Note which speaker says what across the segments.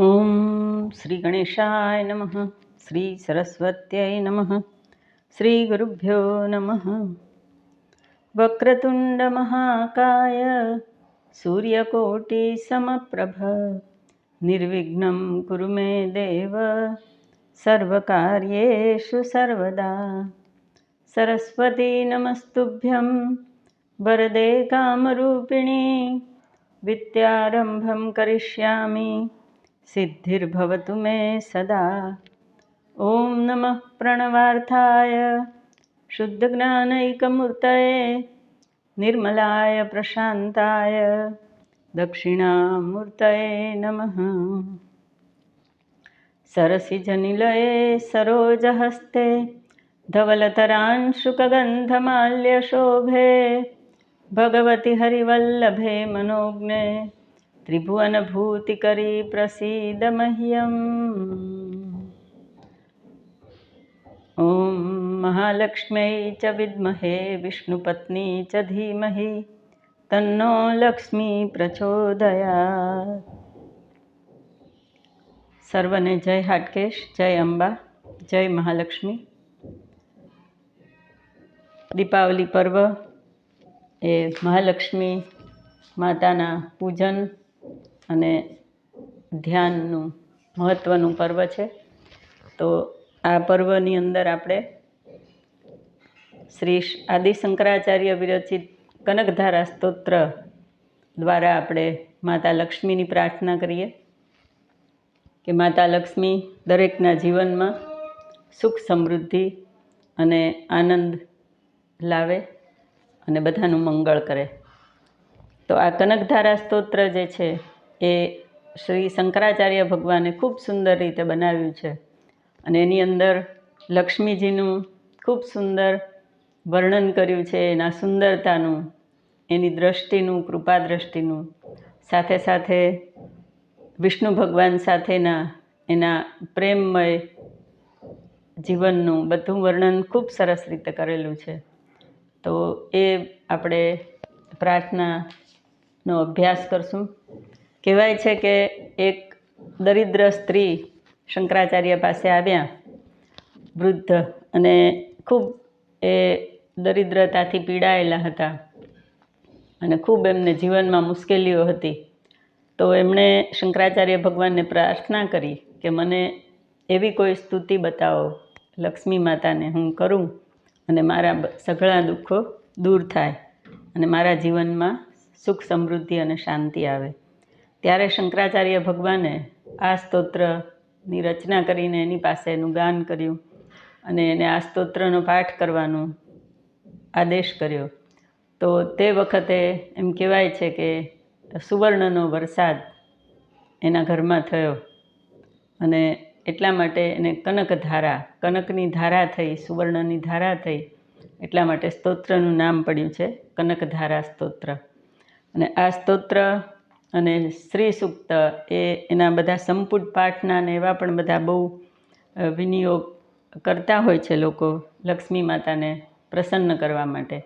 Speaker 1: ઓમ શ્રી ગણેશાય નમઃ શ્રી સરસ્વત્યય નમઃ શ્રી ગુરુભ્યો નમઃ વક્રતુંડ મહાકાય સૂર્યકોટિ સમપ્રભ નિર્વિઘ્ન કુરુ મે દેવ સર્વકાર્યેષુ સર્વદા સરસ્વતી નમસ્તુભ્યં વરદે કામરૂપિણી વિદ્યારંભમ કરિષ્યામિ સિદ્ધિર્ભવતુ મે સદા ઓમ નમઃ પ્રણવાર્થાય શુદ્ધજ્ઞાનૈકમૂર્તયે નિર્મલાય પ્રશાંતાય દક્ષિણામૂર્તયે નમઃ સરસિજનિલયે સરોજહસ્તે ધવલતરાંશુકગંધમાલ્યશોભે ભગવતી હરિવલ્લભે મનોજ્ઞે ત્રિભુવનભૂતિ કરી પ્રસિદ્ધ મહ્યમ. ઓમ મહાલક્ષ્મી ચ વિદ્મહે, વિષ્ણુપત્ની ચ ધીમહિ, તન્નો લક્ષ્મી પ્રચોદયા સર્વને જય હાટકેશ, જય અંબા, જય મહાલક્ષ્મી. દીપાવલી પર્વ એ મહાલક્ષ્મી માતાના પૂજન અને ધ્યાનનું મહત્ત્વનું પર્વ છે. તો આ પર્વની અંદર આપણે શ્રી આદિ શંકરાચાર્ય વિરચિત કનકધારા સ્તોત્ર દ્વારા આપણે માતા લક્ષ્મીની પ્રાર્થના કરીએ કે માતા લક્ષ્મી દરેકના જીવનમાં સુખ સમૃદ્ધિ અને આનંદ લાવે અને બધાનું મંગળ કરે. તો આ કનકધારા સ્તોત્ર જે છે એ શ્રી શંકરાચાર્ય ભગવાને ખૂબ સુંદર રીતે બનાવ્યું છે. અને એની અંદર લક્ષ્મીજીનું ખૂબ સુંદર વર્ણન કર્યું છે, એના સુંદરતાનું, એની દ્રષ્ટિનું કૃપા દ્રષ્ટિનું સાથે સાથે વિષ્ણુ ભગવાન સાથેના એના પ્રેમમય જીવનનું બધું વર્ણન ખૂબ સરસ રીતે કરેલું છે. તો એ આપણે પ્રાર્થનાનો અભ્યાસ કરશું. કહેવાય છે કે એક દરિદ્ર સ્ત્રી શંકરાચાર્ય પાસે આવ્યા, વૃદ્ધ અને ખૂબ એ દરિદ્રતાથી પીડાયેલા હતા અને ખૂબ એમને જીવનમાં મુશ્કેલીઓ હતી. તો એમણે શંકરાચાર્ય ભગવાનને પ્રાર્થના કરી કે મને એવી કોઈ સ્તુતિ બતાવો, લક્ષ્મી માતાને હું કરું અને મારા સઘળા દુઃખો દૂર થાય અને મારા જીવનમાં સુખ સમૃદ્ધિ અને શાંતિ આવે. ત્યારે શંકરાચાર્ય ભગવાને આ સ્તોત્રની રચના કરીને એની પાસે એનું ગાન કર્યું અને એને આ સ્તોત્રનો પાઠ કરવાનો આદેશ કર્યો. તો તે વખતે એમ કહેવાય છે કે સુવર્ણનો વરસાદ એના ઘરમાં થયો અને એટલા માટે એને કનકધારા કનકની ધારા થઈ, સુવર્ણની ધારા થઈ એટલા માટે સ્તોત્રનું નામ પડ્યું છે કનકધારા સ્તોત્ર. અને આ સ્તોત્ર અને શ્રી સૂક્ત એ એના બધા સંપુટ પાઠના ને એવા પણ બધા બહુ વિનિયોગ કરતા હોય છે લોકો લક્ષ્મી માતાને પ્રસન્ન કરવા માટે.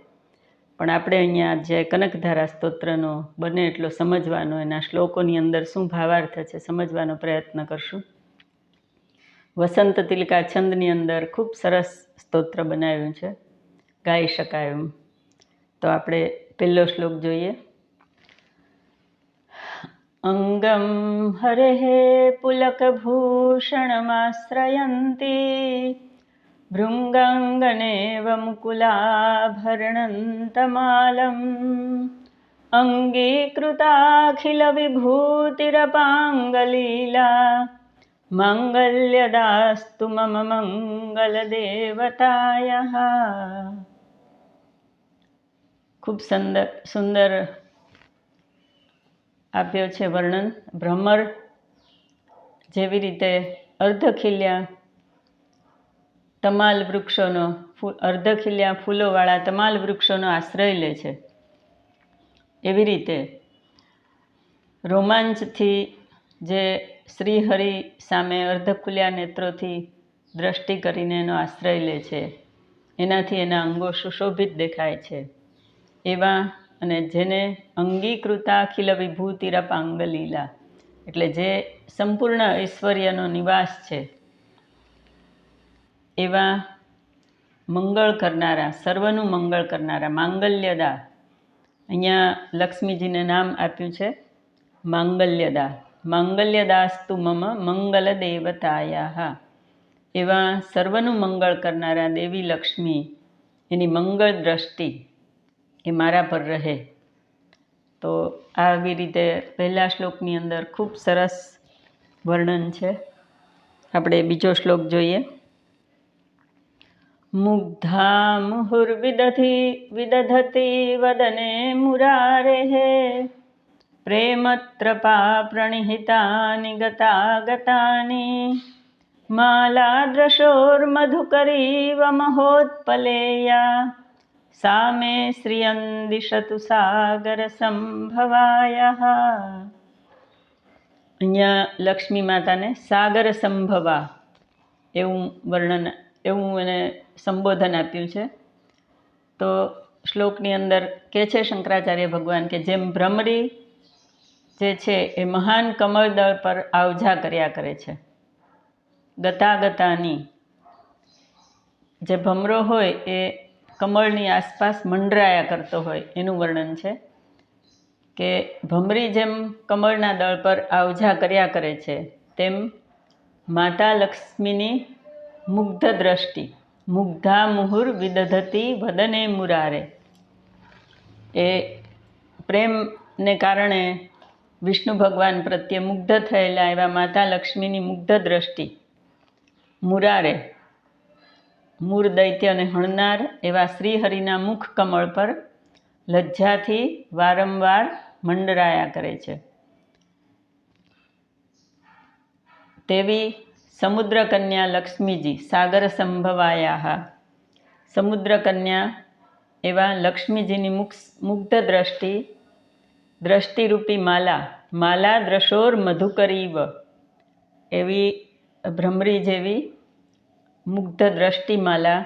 Speaker 1: પણ આપણે અહીંયા જે કનકધારા સ્તોત્રનો બને એટલો સમજવાનો, એના શ્લોકોની અંદર શું ભાવાર્થ છે સમજવાનો પ્રયત્ન કરશું. વસંત તિલકા છંદની અંદર ખૂબ સરસ સ્તોત્ર બનાવ્યું છે. ગાઈ શકાય એમ. તો આપણે પહેલો શ્લોક જોઈએ. અંગમ હરે પુલકભૂષણમાશ્રયંતિ ભૃંગંગનેવ મુકુલાભરણંતમાલમ अङ्गीकृताखिलविभूतिरपाङ्गलीला माङ्गल्यदास्तु मम मङ्गलदेवतायः। ખૂબ સુંદર સુંદર આપ્યો છે વર્ણન. ભ્રમર જેવી રીતે અર્ધખીલ્યા તમાલ વૃક્ષોનો અર્ધખીલ્યા ફૂલોવાળા તમાલ વૃક્ષોનો આશ્રય લે છે. એવી રીતે રોમાંચથી જે શ્રીહરિ સામે અર્ધખુલ્યા નેત્રોથી દ્રષ્ટિ કરીને એનો આશ્રય લે છે. એનાથી એના અંગો સુશોભિત દેખાય છે. એવા અને જેને અંગીકૃતા અખિલ વિભૂતિરપાંગ લીલા, એટલે જે સંપૂર્ણ ઐશ્વર્યનો નિવાસ છે, એવા મંગળ કરનારા, સર્વનું મંગળ કરનારા માંગલ્યદા. અહીંયા લક્ષ્મીજીને નામ આપ્યું છે, માંગલ્યદા. માંગલ્યદાસ્તુ મમ મંગલ દેવતાયા એવા સર્વનું મંગળ કરનારા દેવી લક્ષ્મી, એની મંગળ દ્રષ્ટિ. એ મારા પર રહે. તો આવી રીતે પહેલા શ્લોકની અંદર ખૂબ સરસ વર્ણન છે. આપણે બીજો શ્લોક જોઈએ. મુગ્ધા મુહુર્વિદધિ વિદધતિ વદને મુરારેः પ્રેમત્રપા પ્રણિહિતાनि ગતાગતાनि માલાદ્રશોર્મધુકરીવ મહોત્પલેયા सा मे श्रियं दिशतु સાગરસંભવાય અહીંયા લક્ષ્મી માતાને સાગર સંભવા એવું વર્ણન એવું એને સંબોધન આપ્યું છે તો શ્લોકની અંદર કે છે શંકરાચાર્ય ભગવાન કે જેમ ભ્રમરી જે છે એ મહાન કમળદળ પર આવજા કર્યા કરે છે ગતાગતાની જે ભમરો હોય એ કમળની આસપાસ મંડરાયા કરતો હોય, એનું વર્ણન છે કે ભમરી જેમ કમળના દળ પર આવજા કર્યા કરે છે, તેમ માતા લક્ષ્મીની મુગ્ધ દ્રષ્ટિ, મુગ્ધા મુહુર વિદધતી વદને મુરારે. એ પ્રેમને કારણે વિષ્ણુ ભગવાન પ્રત્યે મુગ્ધ થયેલા એવા માતા લક્ષ્મીની મુગ્ધ દ્રષ્ટિ મુરારે. મૂળ દૈત્યને હણનાર એવા શ્રીહરિના મુખ કમળ પર લજ્જાથી વારંવાર મંડરાયા કરે છે. તેવી સમુદ્ર કન્યા લક્ષ્મીજી સાગર સંભવાયા સમુદ્ર કન્યા એવા લક્ષ્મીજીની મુગ્ધ દ્રષ્ટિ દ્રષ્ટિરૂપી માલા માલા દ્રશોર મધુકરીવ એવી ભ્રમરી જેવી મુગ્ધ દ્રષ્ટિમાલા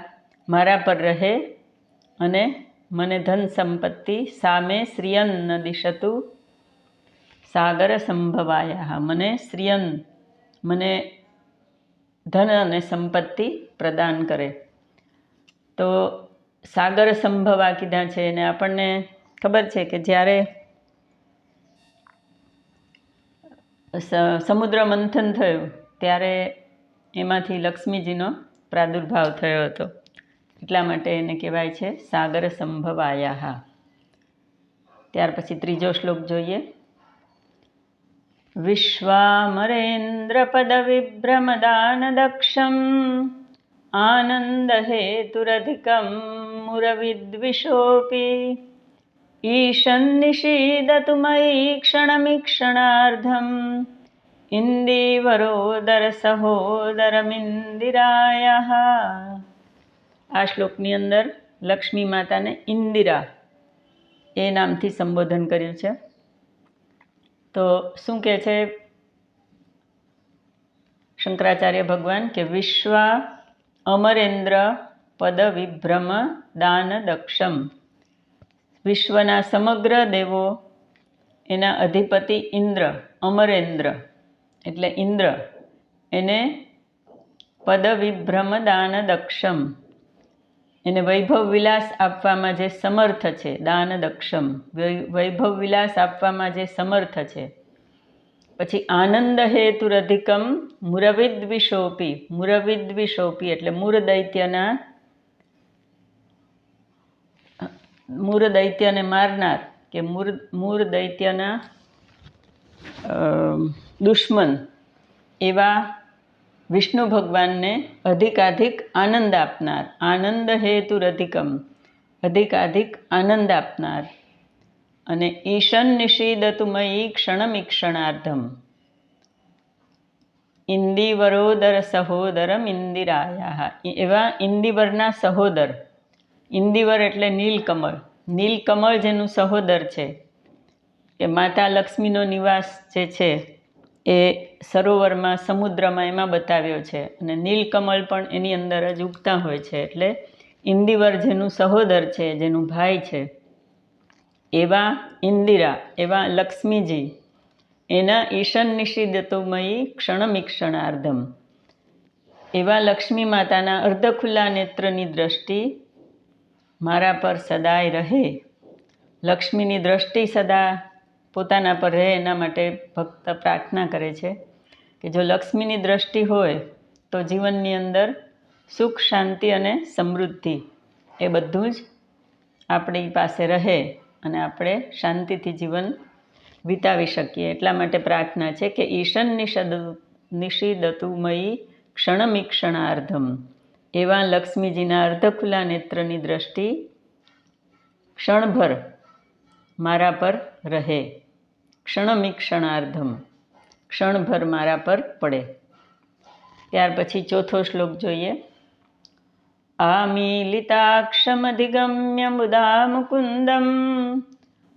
Speaker 1: મારા પર રહે અને મને ધન સંપત્તિ સામે શ્રિયન દિશતુ. સાગર સંભવાયા. મને શ્રિયન, મને ધન અને સંપત્તિ પ્રદાન કરે. તો સાગર સંભવા કીધા છે અને આપણને ખબર છે કે જ્યારે સમુદ્ર મંથન થયું, ત્યારે એમાંથી લક્ષ્મીજીનો પ્રાદુર્ભાવ થયો હતો. એટલા માટે એને કહેવાય છે, સાગર સંભવાયા ત્યાર પછી ત્રીજો શ્લોક જોઈએ. વિશ્વામરેન્દ્રપદવિભ્રમદાન દક્ષમ, આનંદ હેતુરધિકમ મુરવિદ્વિષોપી ઈશન્નિષીદતુ મયી ક્ષણમીક્ષણાર્ધમ ઇન્દિવરોદર સહોદરમિન્દિરાય આ શ્લોકની અંદર લક્ષ્મી માતાને ઇન્દિરા એ નામથી સંબોધન કર્યું છે તો શું કહે છે શંકરાચાર્ય ભગવાન કે વિશ્વા અમરેન્દ્ર પદ વિભ્રમ દાન દક્ષમ વિશ્વના સમગ્ર દેવો એના અધિપતિ ઇન્દ્ર અમરેન્દ્ર એટલે ઇન્દ્ર, એને પદ વિભ્રમ દાન દક્ષમ એને વૈભવ વિલાસ આપવામાં જે સમર્થ છે દાન દક્ષમ વૈભવ વિલાસ આપવામાં જે સમર્થ છે. પછી આનંદ હેતુરધિકમ મુરવિદ્વિષોપી. મુરવિદ્વિષોપી એટલે મૂર દૈત્યના મૂર દૈત્યને મારનાર કે મૂર મૂર દૈત્યના દુશ્મન એવા વિષ્ણુ ભગવાનને અધિકાધિક આનંદ આપનાર. આનંદ હેતુરધિકમ અધિકાધિક આનંદ આપનાર. અને ઈશન નિષીદતુમયી મયી ક્ષણમીક્ષણાર્ધમ. ઇન્દિવરોદર સહોદરમ ઇન્દિરાયા એવા ઇન્દિવરના સહોદર. ઇન્દિવર એટલે નીલકમળ. નીલકમળ જેનું સહોદર છે. કે માતા લક્ષ્મીનો નિવાસ જે છે એ સરોવરમાં, સમુદ્રમાં એમાં બતાવ્યો છે. અને નીલકમળ પણ એની અંદર જ ઉગતા હોય છે. એટલે ઇન્દિવર જેનું સહોદર છે, જેનું ભાઈ છે, એવા ઇન્દિરા, એવા લક્ષ્મીજી, એના ઈશન નિષિદતોમયી ક્ષણમિક્ષણાર્ધમ. એવા લક્ષ્મી માતાના અર્ધ ખુલ્લા નેત્રની દ્રષ્ટિ મારા પર સદાય રહે. લક્ષ્મીની દ્રષ્ટિ સદા પોતાના પર રહે એના માટે ભક્ત પ્રાર્થના કરે છે કે જો લક્ષ્મીની દ્રષ્ટિ હોય તો જીવનની અંદર સુખ, શાંતિ અને સમૃદ્ધિ એ બધું જ આપણી પાસે રહે અને આપણે શાંતિથી જીવન વિતાવી શકીએ. એટલા માટે પ્રાર્થના છે કે ઈશન નિષદ, નિષિદતુમયી ક્ષણમિક્ષણાર્ધમ. એવા લક્ષ્મીજીના અર્ધ ખુલ્લા નેત્રની દ્રષ્ટિ ક્ષણભર મારા પર રહે. ક્ષણમિક્ષણાર્ધમ. ક્ષણભર મારા પર પડે. ત્યાર પછી ચોથો શ્લોક જોઈએ. આમીલિતાક્ષમધિગમ્ય મુદા મુકુંદમ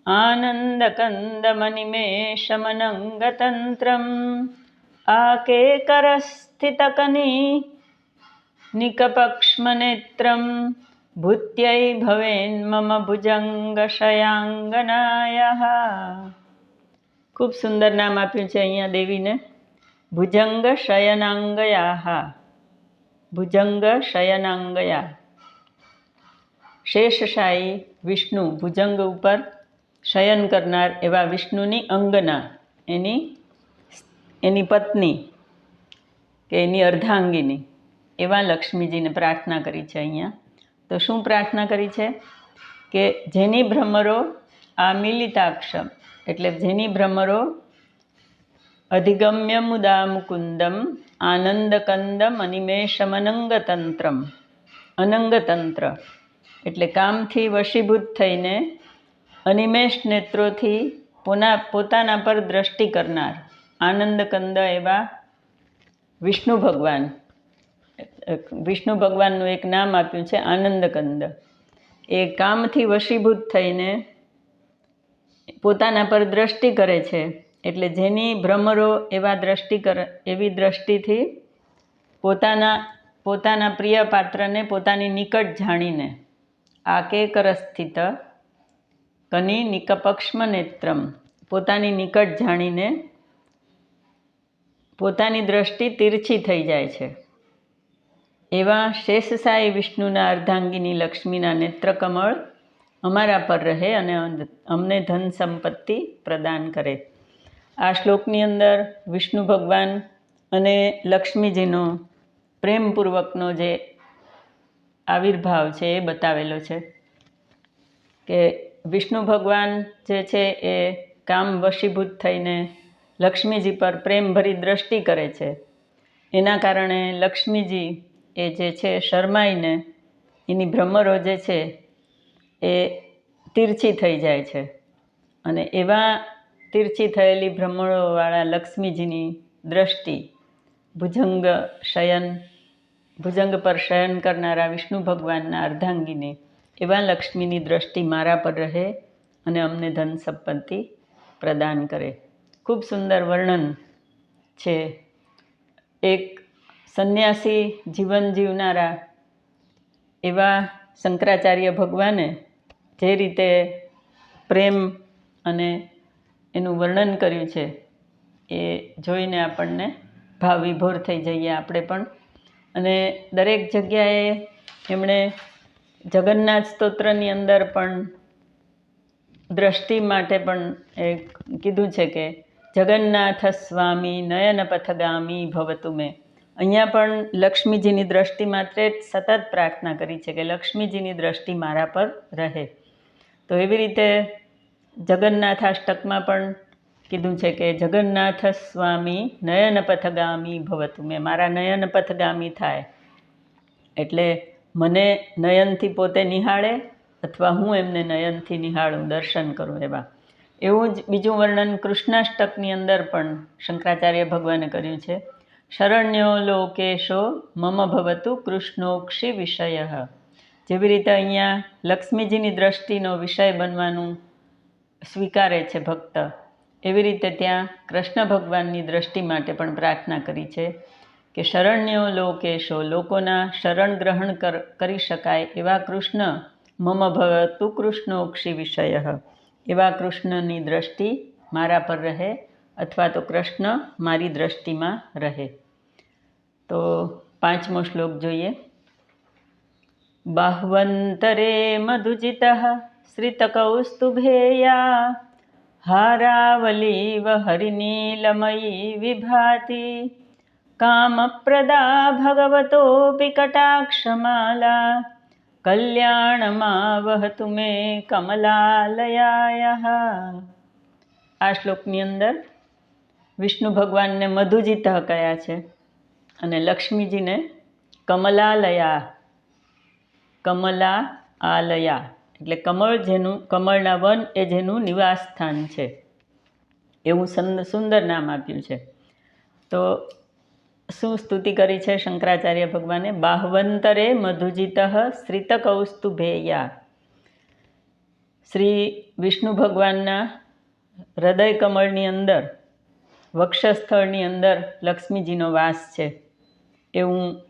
Speaker 1: આનંદકંદમનિમેષમનંગતંત્રમ આકેકરસ્થિતકની નિકપક્ષ્મનેત્રમ. ભૂત્यै ભવેન મમ ભુજંગશયાંગનાયઃ. ખૂબ સુંદર નામ આપ્યું છે અહીંયા દેવીને. ભુજંગ શયનાંગયાહ. ભુજંગ શયનાંગયા શેષશાહી વિષ્ણુ ભુજંગ ઉપર શયન કરનાર એવા વિષ્ણુની અંગના. એની એની પત્ની કે એની અર્ધાંગીની. એવા લક્ષ્મીજીને પ્રાર્થના કરી છે અહીંયા. તો શું પ્રાર્થના કરી છે? કે જેની ભ્રમરો આ મિલિતાક્ષમ એટલે જેની ભ્રમરો? અધિગમ્ય મુદા મુકુંદમ આનંદકંદમ, અનિમેષમનંગતંત્રમ. અનંગતંત્ર એટલે કામથી વશીભૂત થઈને અનિમેષ નેત્રોથી પોના, પોતાના પર દ્રષ્ટિ કરનાર આનંદકંદ એવા વિષ્ણુ ભગવાન. વિષ્ણુ ભગવાનનું એક નામ આપ્યું છે આનંદકંદ. એ કામથી વશીભૂત થઈને પોતાના પર દ્રષ્ટિ કરે છે. એટલે જેની ભ્રમરો એવા દ્રષ્ટિ કર, એવી દ્રષ્ટિથી પોતાના પોતાના પ્રિય પાત્રને પોતાની નિકટ જાણીને, આ કે કરસ્થિત કની નિકપક્ષ્મ નેત્રમ પોતાની નિકટ જાણીને પોતાની દ્રષ્ટિ તીરછી થઈ જાય છે. એવા શેષસાઈ વિષ્ણુના અર્ધાંગીની લક્ષ્મીના નેત્રકમળ અમારા પર રહે અને અમને ધન સંપત્તિ પ્રદાન કરે. આ શ્લોકની અંદર વિષ્ણુ ભગવાન અને લક્ષ્મીજીનો પ્રેમપૂર્વકનો જે આવિર્ભાવ છે એ બતાવેલો છે કે વિષ્ણુ ભગવાન જે છે એ કામ વશીભૂત થઈને લક્ષ્મીજી પર પ્રેમભરી દ્રષ્ટિ કરે છે. એના કારણે લક્ષ્મીજી એ જે છે શરમાઈને એની ભ્રમરો જે છે એ તિરછી થઈ જાય છે. અને એવા તિરછી થયેલી ભ્રમણોવાળા લક્ષ્મીજીની દ્રષ્ટિ, ભુજંગ શયન, ભુજંગ પર શયન કરનારા વિષ્ણુ ભગવાનના અર્ધાંગીને, એવા લક્ષ્મીની દ્રષ્ટિ મારા પર રહે અને અમને ધન સંપત્તિ પ્રદાન કરે. ખૂબ સુંદર વર્ણન છે. એક સંન્યાસી જીવન જીવનારા એવા શંકરાચાર્ય ભગવાને જે રીતે પ્રેમ અને એનું વર્ણન કર્યું છે, એ જોઈને આપણને ભાવ વિભોર થઈ જઈએ આપણે પણ. અને દરેક જગ્યાએ એમણે જગન્નાથ સ્તોત્રની અંદર પણ દ્રષ્ટિ માટે પણ એ કીધું છે કે, જગન્નાથ સ્વામી નયન પથગામી ભવતુ મેં. અહીંયા પણ લક્ષ્મીજીની દ્રષ્ટિ માત્ર સતત પ્રાર્થના કરી છે કે લક્ષ્મીજીની દ્રષ્ટિ મારા પર રહે. તો એવી રીતે જગન્નાથાષ્ટકમાં પણ કીધું છે કે જગન્નાથ સ્વામી નયન પથગામી ભવતું. મેં મારા નયન પથગામી થાય. એટલે મને નયનથી પોતે નિહાળે અથવા હું એમને નયનથી નિહાળું, દર્શન કરું એવા. એવું જ બીજું વર્ણન કૃષ્ણાષ્ટકની અંદર પણ શંકરાચાર્ય ભગવાને કર્યું છે. શરણ્યો લોકેશો મમ ભવતુ કૃષ્ણોક્ષી વિષય. જેવી રીતે અહીંયા લક્ષ્મીજીની દ્રષ્ટિનો વિષય બનવાનું સ્વીકારે છે ભક્ત, એવી રીતે ત્યાં કૃષ્ણ ભગવાનની દ્રષ્ટિ માટે પણ પ્રાર્થના કરી છે કે શરણ્યો લોકેશો, લોકોના શરણ ગ્રહણ કર શકાય એવા કૃષ્ણ, મમ ભવ તું કૃષ્ણોક્ષી વિષય, એવા કૃષ્ણની દ્રષ્ટિ મારા પર રહે અથવા તો કૃષ્ણ મારી દ્રષ્ટિમાં રહે. તો પાંચમો શ્લોક જોઈએ. બાહ્વંતરે મધુજિત શ્રિતકૌસ્તુભેયા હારાવલીવ હરિનીલમયી વિભાતિ કામપ્રદા ભગવતોપી કટાક્ષમાલા કલ્યાણમાવહતુ મે કમલાલયાય આ શ્લોકની અંદર વિષ્ણુ ભગવાનને મધુજીતા કયા છે અને લક્ષ્મીજીને કમલાલયા કમલા આલયા. એટલે કમળ જેનું, કમળના વન એ જેનું નિવાસ સ્થાન છે. એવું સંદ- સુંદર નામ આપ્યું છે. તો શું સ્તુતિ કરી છે શંકરાચાર્ય ભગવાને? બાહવંતરે મધુજીત શ્રિતકૌસ્તુભેયા શ્રી વિષ્ણુ ભગવાનના હૃદય કમળની અંદર, વક્ષસ્થળની અંદર લક્ષ્મીજીનો વાસ છે. એવું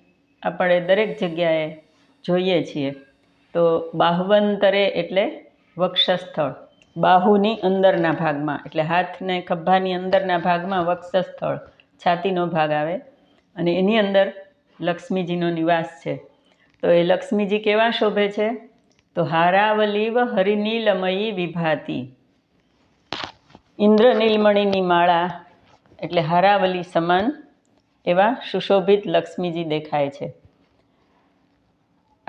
Speaker 1: આપણે દરેક જગ્યાએ જોઈએ છીએ. તો બાહવંતરે એટલે વક્ષસ્થળ. બાહુની અંદરના ભાગમાં, એટલે હાથને ખભાની અંદરના ભાગમાં વક્ષસ્થળ, છાતીનો ભાગ આવે. અને એની અંદર લક્ષ્મીજીનો નિવાસ છે. તો એ લક્ષ્મીજી કેવા શોભે છે? તો હારાવલીવ હરિનીલમયી વિભાતી. ઇન્દ્રનીલમણીની માળા, એટલે હારાવલી સમાન એવા સુશોભિત લક્ષ્મીજી દેખાય છે.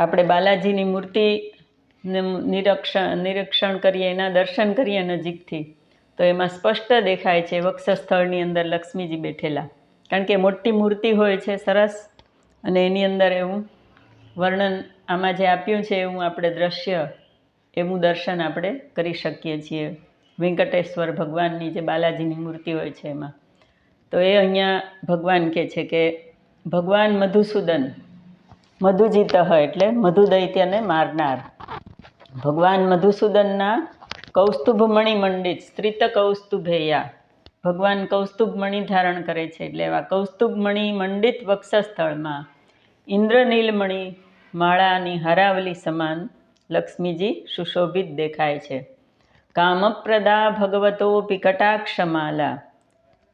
Speaker 1: આપણે બાલાજીની મૂર્તિ નિરીક્ષણ નિરીક્ષણ કરીએ, એના દર્શન કરીએ નજીકથી, તો એમાં સ્પષ્ટ દેખાય છે વક્ષસ્થળની અંદર લક્ષ્મીજી બેઠેલા. કારણ કે મોટી મૂર્તિ હોય છે, સરસ, અને એની અંદર એવું વર્ણન આમાં જે આપ્યું છે એવું આપણે દ્રશ્ય, એવું દર્શન આપણે કરી શકીએ છીએ. વેંકટેશ્વર ભગવાનની જે બાલાજીની મૂર્તિ હોય છે એમાં. તો એ અહીંયા ભગવાન કહે છે કે ભગવાન મધુસૂદન મધુજીત એટલે મધુ દૈત્યને મારનાર. ભગવાન મધુસૂદનના કૌસ્તુભ મણિ મંડિત, સ્ત્રીત કૌસ્તુભેયા. ભગવાન કૌસ્તુભ મણિ ધારણ કરે છે એટલે એવા કૌસ્તુભ મણિ મંડિત વક્ષસ્થળમાં ઇન્દ્રનીલમણિ માળાની હરાવલી સમાન લક્ષ્મીજી સુશોભિત દેખાય છે. કામપ્રદા ભગવતો પિકટાક્ષમાલા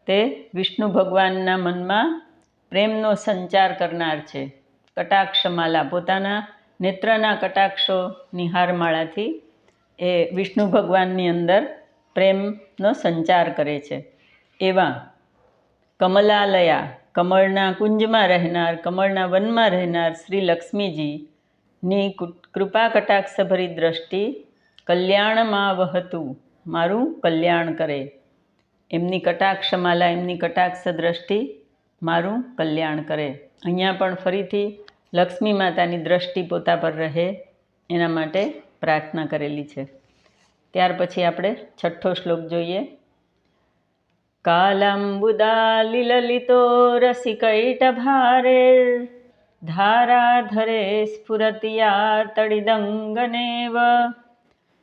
Speaker 1: તે વિષ્ણુ ભગવાનના મનમાં પ્રેમનો સંચાર કરનાર છે. કટાક્ષમાલા, પોતાના નેત્રના કટાક્ષોની હારમાળાથી એ વિષ્ણુ ભગવાનની અંદર પ્રેમનો સંચાર કરે છે. એવા કમલાલયા, કમળના કુંજમાં રહેનાર, કમળના વનમાં રહેનાર શ્રી લક્ષ્મીજીની કૃપા કટાક્ષભરી દ્રષ્ટિ કલ્યાણમાં વહતું મારું કલ્યાણ કરે. એમની કટાક્ષમાલા, એમની કટાક્ષ દ્રષ્ટિ મારું કલ્યાણ કરે. અહીંયા પણ ફરીથી લક્ષ્મી માતાની દ્રષ્ટિ પોતા પર રહે એના માટે પ્રાર્થના કરેલી છે. ત્યાર પછી આપણે છઠ્ઠો શ્લોક જોઈએ. કાલાંબુદાલિલલિતો રસિકૈટભારે ધારાધરે સ્ફુરતિ યાતડિદંગનેવ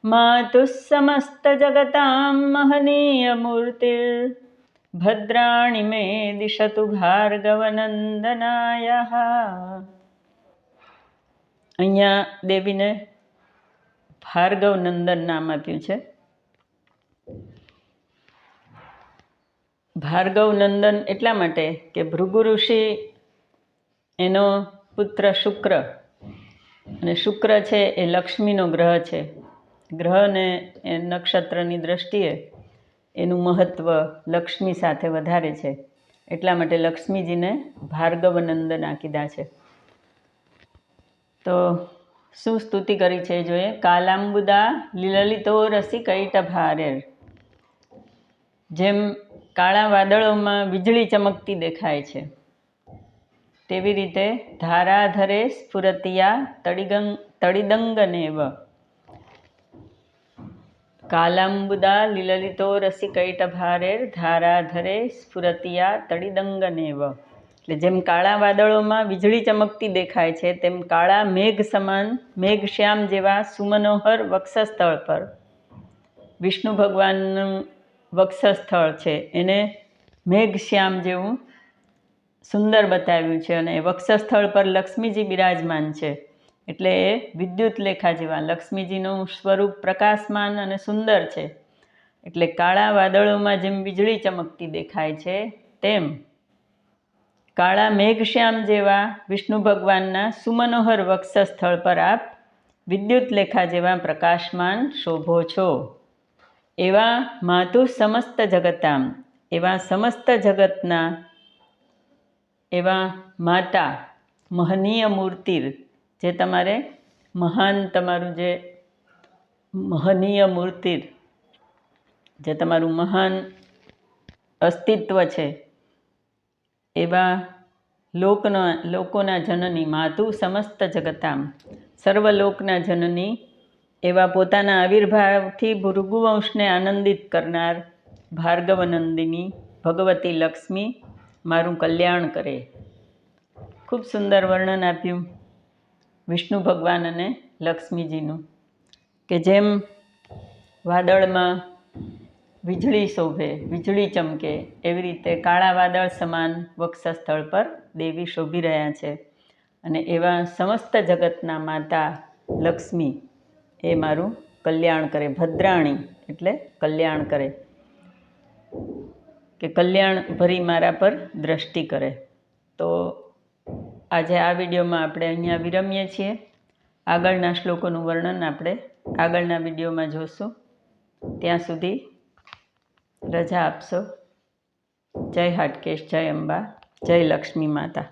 Speaker 1: માતુઃ સમસ્તજગતાં મહનીયમૂર્તિર્ ભદ્રાણી મે દિશતુ ભાર્ગવનંદનાયા અહીંયા દેવીને ભાર્ગવ નંદન નામ આપ્યું છે. ભાર્ગવ નંદન એટલા માટે કે ભૃગુ ઋષિ એનો પુત્ર શુક્ર અને શુક્ર છે એ લક્ષ્મીનો ગ્રહ છે. ગ્રહને એ નક્ષત્રની દ્રષ્ટિએ એનું મહત્ત્વ લક્ષ્મી સાથે વધારે છે. એટલા માટે લક્ષ્મીજીને ભાર્ગવ આ કીધા છે. તો શું સ્તુતિ કરી છે જોઈએ? કાલાંબુદા, લીલલિતો ભારેર જેમ કાળા વાદળોમાં વીજળી ચમકતી દેખાય છે, તેવી રીતે ધારાધરે સ્ફુરતિયા, તડિગંગ, તડિદંગનેવ. કાલાંબુદા, લીલલિતો રસિકૈટભારેર ધારાધરે સ્ફુરતિયા, તડિદંગનેવ. એટલે જેમ કાળા વાદળોમાં વીજળી ચમકતી દેખાય છે, તેમ કાળા મેઘ સમાન, મેઘશ્યામ જેવા સુમનોહર વક્ષસ્થળ પર. વિષ્ણુ ભગવાનનું વક્ષસ્થળ છે, એને મેઘશ્યામ જેવું સુંદર બતાવ્યું છે અને વક્ષસ્થળ પર લક્ષ્મીજી બિરાજમાન છે. એટલે એ વિદ્યુત લેખા જેવા લક્ષ્મીજીનું સ્વરૂપ પ્રકાશમાન અને સુંદર છે. એટલે કાળા વાદળોમાં જેમ વીજળી ચમકતી દેખાય છે, તેમ કાળા મેઘશ્યામ જેવા વિષ્ણુ ભગવાનના સુમનોહર વક્ષસ્થળ પર આપ વિદ્યુત લેખા જેવા પ્રકાશમાન શોભો છો. એવા માતુ સમસ્ત જગતામ, એવા સમસ્ત જગતના, એવા માતા મહનીય મૂર્તિર, જે તમારે મહાન તમારું જે મહનીય મૂર્તિર, જે તમારું મહાન અસ્તિત્વ છે એવા લોકના, લોકોના જનની માતુ સમસ્ત જગતામ. સર્વલોકના જનની એવા પોતાના આવિર્ભાવથી ભૃગુવંશને આનંદિત કરનાર ભાર્ગવનંદિની ભગવતી લક્ષ્મી મારું કલ્યાણ કરે. ખૂબ સુંદર વર્ણન આપ્યું વિષ્ણુ ભગવાન અને લક્ષ્મીજીનું કે જેમ વાદળમાં વીજળી શોભે, વીજળી ચમકે, એવી રીતે કાળા વાદળ સમાન વક્ષસ્થળ પર દેવી શોભી રહ્યા છે. અને એવા સમસ્ત જગતના માતા લક્ષ્મી એ મારું કલ્યાણ કરે, ભદ્રાણી એટલે કલ્યાણ કરે. કે કલ્યાણ ભરી મારા પર દ્રષ્ટિ કરે. તો આજે આ વિડીયોમાં આપણે અહીંયા વિરમીએ છીએ. આગળના શ્લોકોનું વર્ણન આપણે આગળના વિડીયોમાં જોશું. ત્યાં સુધી રજા આપશો? જય હાટકેશ જય અંબા જય લક્ષ્મી માતા.